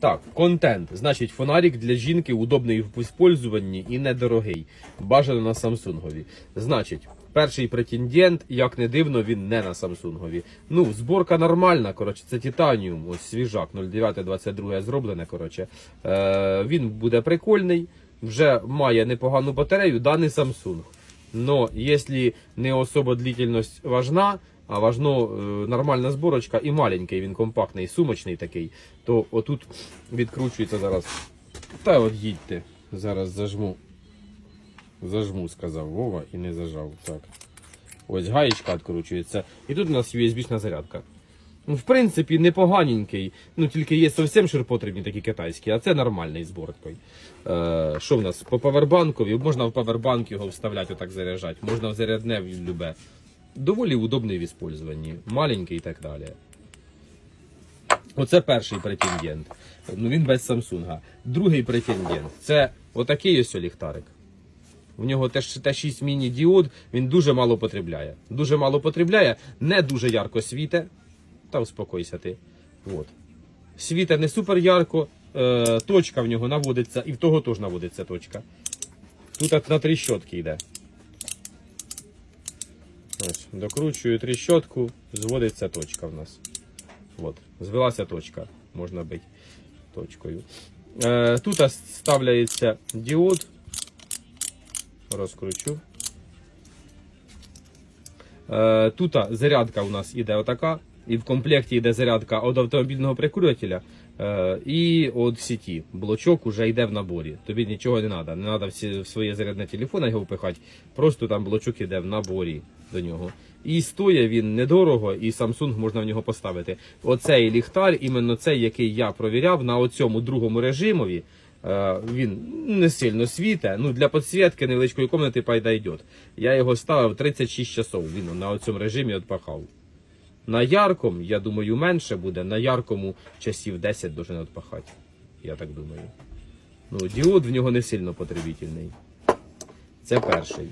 Так, контент. Значить, фонарик для жінки удобний в використанні і недорогий. Бажано на Самсунгові. Значить, перший претендент, як не дивно, він не на Самсунгові. Ну, зборка нормальна, коротше, це титаніум, ось свіжак 0922 зроблене. Коротше. Е, він буде прикольний, вже має непогану батарею, даний Samsung. Но якщо не особо длительність важна, а важно е, нормальна зборочка і маленький, він компактний, сумочний такий, то отут відкручується зараз. Та от їдьте. Зараз зажму. Зажму, сказав Вова і не зажав. Так. Ось гаєчка відкручується. І тут у нас USB-шна зарядка. Ну, в принципі, непоганенький. Ну, тільки є зовсім ширпотрібні такі китайські, а це нормальний з борткою. Е, що в нас? По павербанкові, можна в павербанк його вставляти, отак заряджати, можна в зарядне в любе. Доволі удобний в використанні, маленький і так далі. Оце перший претендент. Ну він без Самсунга. Другий претендент це отакий ось ліхтарик. В нього теж Т6 міні-діод, він дуже мало потребляє. Дуже мало потребляє, не дуже ярко світе. Та успокойся ти. От. Світе не супер ярко, е, точка в нього наводиться, і в того теж наводиться точка. Тут на тріщотки йде. Ось, докручую тріщотку, зводиться точка в нас. От, звелася точка, можна бити точкою. Е, тут ставляється діод. Розкручу. Е, тут зарядка у нас іде отака. І в комплекті йде зарядка від автомобільного прикурювателя е, і від сіті. Блочок уже йде в наборі. Тобі нічого не треба. Не треба в своє зарядне телефон його впихати. Просто там блочок іде в наборі до нього. І стоїть він недорого, і Samsung можна в нього поставити. Оцей ліхтар, іменно цей, який я провіряв, на оцьому другому режимові. е, Він не сильно світе. Ну для підсвітки невеличкої кімнати пайда йде. Я його ставив 36 часов. Він на цьому режимі відпахав. На яркому, я думаю, менше буде. На яркому часів 10 должен відпахати. Я так думаю. Ну, діод в нього не сильно потребітельний. Це перший.